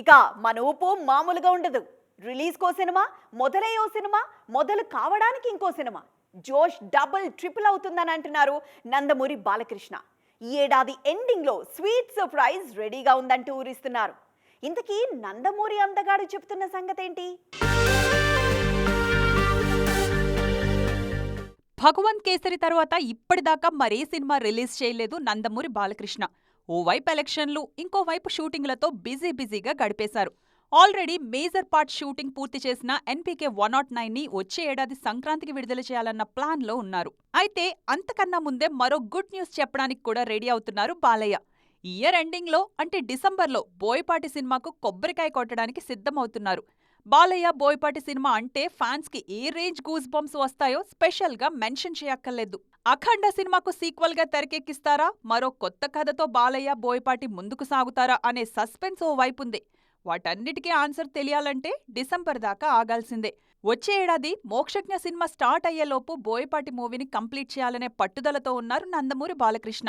ఇక మన ఊపు మామూలుగా ఉండదు. రిలీజ్కో సినిమా మొదలయ్యో సినిమా మొదలు కావడానికి ఇంకో సినిమా. జోష్ డబుల్ ట్రిపుల్ అవుతుందని అంటున్నారు నందమూరి బాలకృష్ణ. ఈ ఏడాది ఎండింగ్లో స్వీట్ సర్ప్రైజ్ రెడీగా ఉందంటూ ఊరిస్తున్నారు. ఇంతకీ నందమూరి అందగాడు చెప్తున్న సంగతేంటి? భగవంత్ కేసరి తర్వాత ఇప్పటిదాకా మరే సినిమా రిలీజ్ చేయలేదు నందమూరి బాలకృష్ణ. ఓవైపు ఎలక్షన్లు ఇంకోవైపు షూటింగ్లతో బిజీ బిజీగా గడిపేశారు. ఆల్రెడీ మేజర్ పార్ట్ షూటింగ్ పూర్తి చేసిన ఎన్పీకే వన్ నాట్ నైన్ని వచ్చే ఏడాది సంక్రాంతికి విడుదల చేయాలన్న ప్లాన్లో ఉన్నారు. అయితే అంతకన్నా ముందే మరో గుడ్ న్యూస్ చెప్పడానికి కూడా రెడీ అవుతున్నారు బాలయ్య. ఇయర్ ఎండింగ్లో అంటే డిసెంబర్లో బోయపాటి సినిమాకు కొబ్బరికాయ కొట్టడానికి సిద్ధమవుతున్నారు. బాలయ్య బోయపాటి సినిమా అంటే ఫ్యాన్స్కి ఏ రేంజ్ గూస్ బంప్స్ వస్తాయో స్పెషల్గా మెన్షన్ చేయక్కర్లేదు. అఖండ సినిమాకు సీక్వల్గా తెరకెక్కిస్తారా? మరో కొత్త కథతో బాలయ్య బోయపాటి ముందుకు సాగుతారా అనే సస్పెన్స్ ఓ వైపుంది వాటన్నిటికీ ఆన్సర్ తెలియాలంటే డిసెంబర్ దాకా ఆగాల్సిందే. వచ్చే ఏడాది మోక్షజ్ఞ సినిమా స్టార్ట్ అయ్యేలోపు బోయపాటి మూవీని కంప్లీట్ చేయాలనే పట్టుదలతో ఉన్నారు నందమూరి బాలకృష్ణ.